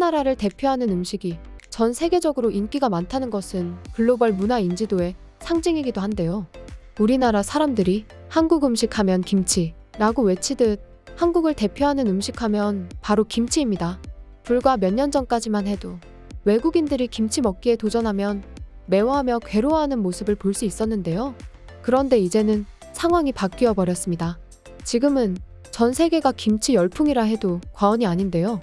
나라를 대표하는 음식이 전 세계적으로 인기가 많다는 것은 글로벌 문화 인지도의 상징이기도 한데요. 우리나라 사람들이 한국 음식 하면 김치라고 외치듯 한국을 대표하는 음식 하면 바로 김치입니다. 불과 몇 년 전까지만 해도 외국인들이 김치 먹기에 도전하면 매워하며 괴로워하는 모습을 볼 수 있었는데요. 그런데 이제는 상황이 바뀌어 버렸습니다. 지금은 전 세계가 김치 열풍이라 해도 과언이 아닌데요.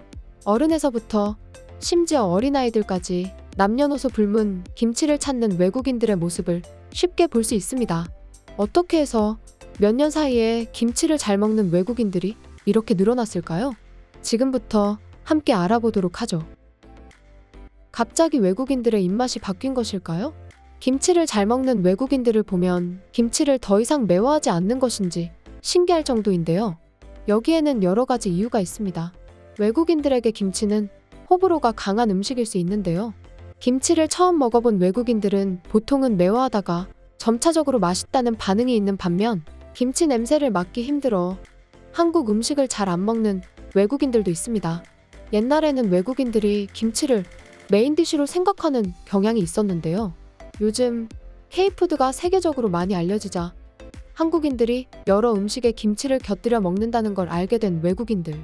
어른에서부터 심지어 어린아이들까지 남녀노소 불문 김치를 찾는 외국인들의 모습을 쉽게 볼 수 있습니다. 어떻게 해서 몇 년 사이에 김치를 잘 먹는 외국인들이 이렇게 늘어났을까요? 지금부터 함께 알아보도록 하죠. 갑자기 외국인들의 입맛이 바뀐 것일까요? 김치를 잘 먹는 외국인들을 보면 김치를 더 이상 매워하지 않는 것인지 신기할 정도인데요. 여기에는 여러 가지 이유가 있습니다. 외국인들에게 김치는 호불호가 강한 음식일 수 있는데요. 김치를 처음 먹어본 외국인들은 보통은 매워하다가 점차적으로 맛있다는 반응이 있는 반면 김치 냄새를 맡기 힘들어 한국 음식을 잘 안 먹는 외국인들도 있습니다. 옛날에는 외국인들이 김치를 메인 디쉬로 생각하는 경향이 있었는데요. 요즘 K푸드가 세계적으로 많이 알려지자 한국인들이 여러 음식에 김치를 곁들여 먹는다는 걸 알게 된 외국인들.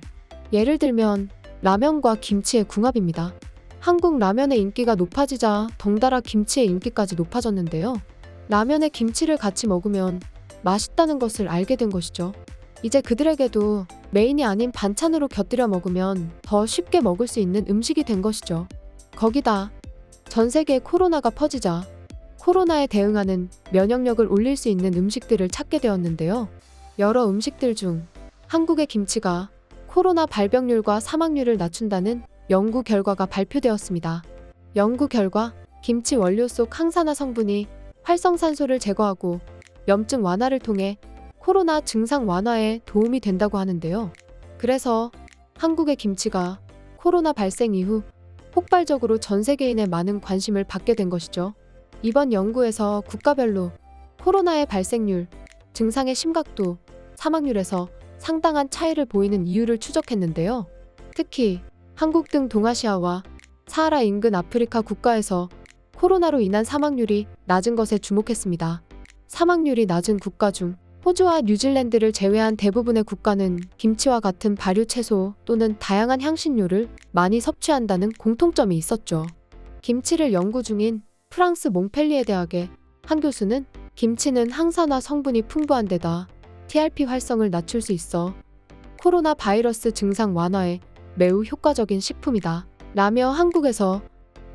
예를 들면 라면과 김치의 궁합입니다. 한국 라면의 인기가 높아지자 덩달아 김치의 인기까지 높아졌는데요. 라면에 김치를 같이 먹으면 맛있다는 것을 알게 된 것이죠. 이제 그들에게도 메인이 아닌 반찬으로 곁들여 먹으면 더 쉽게 먹을 수 있는 음식이 된 것이죠. 거기다 전 세계에 코로나가 퍼지자 코로나에 대응하는 면역력을 올릴 수 있는 음식들을 찾게 되었는데요. 여러 음식들 중 한국의 김치가 코로나 발병률과 사망률을 낮춘다는 연구 결과가 발표되었습니다. 연구 결과 김치 원료 속 항산화 성분이 활성산소를 제거하고 염증 완화를 통해 코로나 증상 완화에 도움이 된다고 하는데요. 그래서 한국의 김치가 코로나 발생 이후 폭발적으로 전 세계인의 많은 관심을 받게 된 것이죠. 이번 연구에서 국가별로 코로나의 발생률, 증상의 심각도, 사망률에서 상당한 차이를 보이는 이유를 추적했는데요. 특히 한국 등 동아시아와 사하라 인근 아프리카 국가에서 코로나로 인한 사망률이 낮은 것에 주목했습니다. 사망률이 낮은 국가 중 호주와 뉴질랜드를 제외한 대부분의 국가는 김치와 같은 발효 채소 또는 다양한 향신료를 많이 섭취한다는 공통점이 있었죠. 김치를 연구 중인 프랑스 몽펠리에 대학의 한 교수는 김치는 항산화 성분이 풍부한 데다 TRP 활성을 낮출 수 있어 코로나 바이러스 증상 완화에 매우 효과적인 식품이다. 라며 한국에서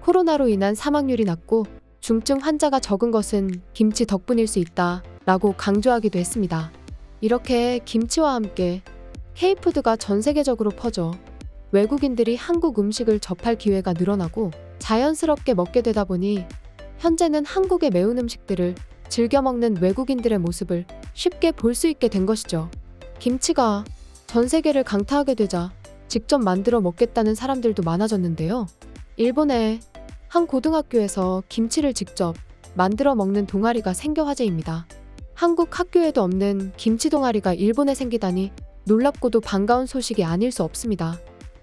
코로나로 인한 사망률이 낮고 중증 환자가 적은 것은 김치 덕분일 수 있다. 라고 강조하기도 했습니다. 이렇게 김치와 함께 K푸드가 전 세계적으로 퍼져 외국인들이 한국 음식을 접할 기회가 늘어나고 자연스럽게 먹게 되다 보니 현재는 한국의 매운 음식들을 즐겨 먹는 외국인들의 모습을 쉽게 볼 수 있게 된 것이죠. 김치가 전 세계를 강타하게 되자 직접 만들어 먹겠다는 사람들도 많아졌는데요. 일본의 한 고등학교에서 김치를 직접 만들어 먹는 동아리가 생겨 화제입니다. 한국 학교에도 없는 김치 동아리가 일본에 생기다니 놀랍고도 반가운 소식이 아닐 수 없습니다.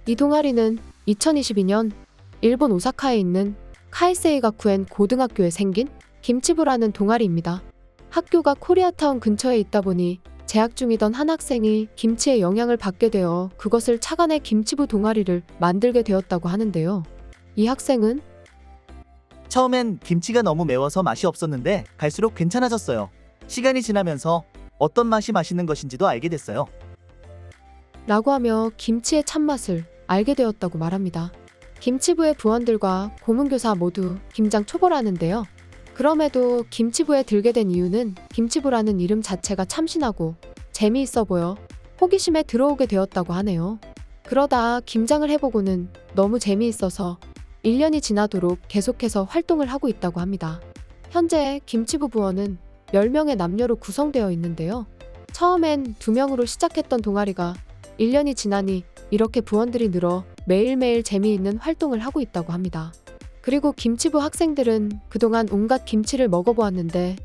이 동아리는 2022년 일본 오사카에 있는 카이세이 가쿠엔 고등학교에 생긴 김치부라는 동아리입니다. 학교가 코리아타운 근처에 있다 보니 재학 중이던 한 학생이 김치의 영향을 받게 되어 그것을 착안해 김치부 동아리를 만들게 되었다고 하는데요. 이 학생은 처음엔 김치가 너무 매워서 맛이 없었는데 갈수록 괜찮아졌어요. 시간이 지나면서 어떤 맛이 맛있는 것인지도 알게 됐어요. 라고 하며 김치의 참맛을 알게 되었다고 말합니다. 김치부의 부원들과 고문교사 모두 김장 초보라는데요. 그럼에도 김치부에 들게 된 이유는 김치부라는 이름 자체가 참신하고 재미있어 보여 호기심에 들어오게 되었다고 하네요. 그러다 김장을 해보고는 너무 재미있어서 1년이 지나도록 계속해서 활동을 하고 있다고 합니다. 현재 김치부 부원은 10명의 남녀로 구성되어 있는데요. 처음엔 2명으로 시작했던 동아리가 1년이 지나니 이렇게 부원들이 늘어 매일매일 재미있는 활동을 하고 있다고 합니다. 그리고 김치부 학생들은 그동안 온갖 김치를 먹어보았는데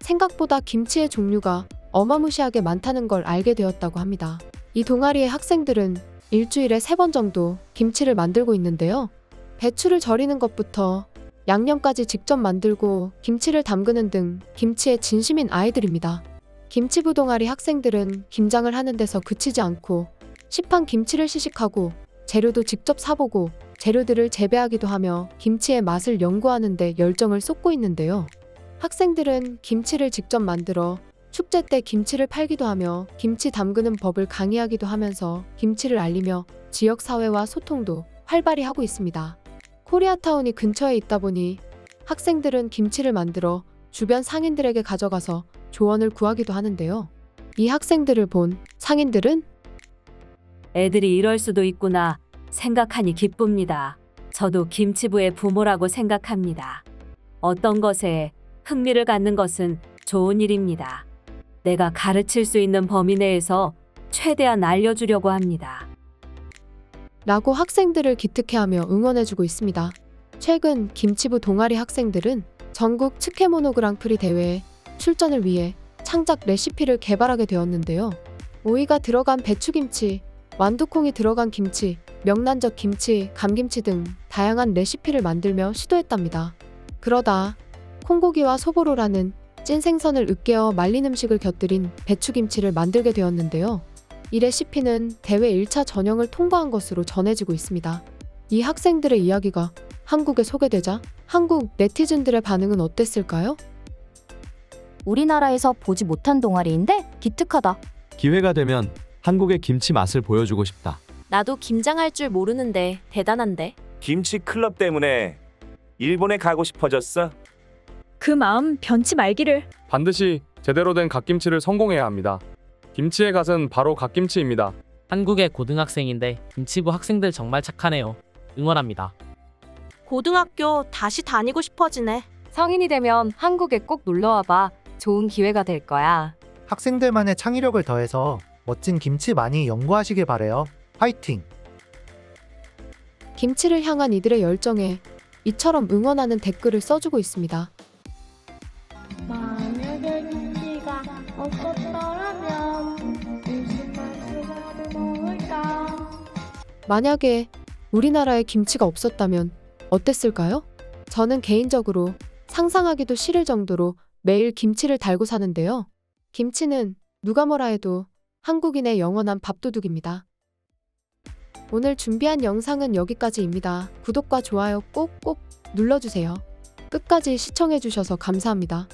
생각보다 김치의 종류가 어마무시하게 많다는 걸 알게 되었다고 합니다. 이 동아리의 학생들은 일주일에 세 번 정도 김치를 만들고 있는데요. 배추를 절이는 것부터 양념까지 직접 만들고 김치를 담그는 등 김치에 진심인 아이들입니다. 김치부 동아리 학생들은 김장을 하는 데서 그치지 않고 시판 김치를 시식하고 재료도 직접 사보고 재료들을 재배하기도 하며 김치의 맛을 연구하는 데 열정을 쏟고 있는데요. 학생들은 김치를 직접 만들어 축제 때 김치를 팔기도 하며 김치 담그는 법을 강의하기도 하면서 김치를 알리며 지역 사회와 소통도 활발히 하고 있습니다. 코리아타운이 근처에 있다 보니 학생들은 김치를 만들어 주변 상인들에게 가져가서 조언을 구하기도 하는데요. 이 학생들을 본 상인들은 애들이 이럴 수도 있구나 생각하니 기쁩니다. 저도 김치부의 부모라고 생각합니다. 어떤 것에 흥미를 갖는 것은 좋은 일입니다. 내가 가르칠 수 있는 범위 내에서 최대한 알려주려고 합니다. 라고 학생들을 기특해하며 응원해주고 있습니다. 최근 김치부 동아리 학생들은 전국 츠케모노 그랑프리 대회에 출전을 위해 창작 레시피를 개발하게 되었는데요. 오이가 들어간 배추김치, 완두콩이 들어간 김치, 명란젓 김치, 감김치 등 다양한 레시피를 만들며 시도했답니다. 그러다 콩고기와 소보로라는 찐 생선을 으깨어 말린 음식을 곁들인 배추김치를 만들게 되었는데요. 이 레시피는 대회 1차 전형을 통과한 것으로 전해지고 있습니다. 이 학생들의 이야기가 한국에 소개되자 한국 네티즌들의 반응은 어땠을까요? 우리나라에서 보지 못한 동아리인데 기특하다. 기회가 되면 한국의 김치 맛을 보여주고 싶다. 나도 김장할 줄 모르는데 대단한데. 김치 클럽 때문에 일본에 가고 싶어졌어. 그 마음 변치 말기를. 반드시 제대로 된 갓김치를 성공해야 합니다. 김치의 갓은 바로 갓김치입니다. 한국의 고등학생인데 김치부 학생들 정말 착하네요. 응원합니다. 고등학교 다시 다니고 싶어지네. 성인이 되면 한국에 꼭 놀러 와봐. 좋은 기회가 될 거야. 학생들만의 창의력을 더해서 멋진 김치 많이 연구하시길 바래요. 화이팅! 김치를 향한 이들의 열정에 이처럼 응원하는 댓글을 써주고 있습니다. 만약에 김치가 없었더라면 먹을까? 만약에 우리나라에 김치가 없었다면 어땠을까요? 저는 개인적으로 상상하기도 싫을 정도로 매일 김치를 달고 사는데요. 김치는 누가 뭐라 해도 한국인의 영원한 밥도둑입니다. 오늘 준비한 영상은 여기까지입니다. 구독과 좋아요 꼭꼭 눌러주세요. 끝까지 시청해주셔서 감사합니다.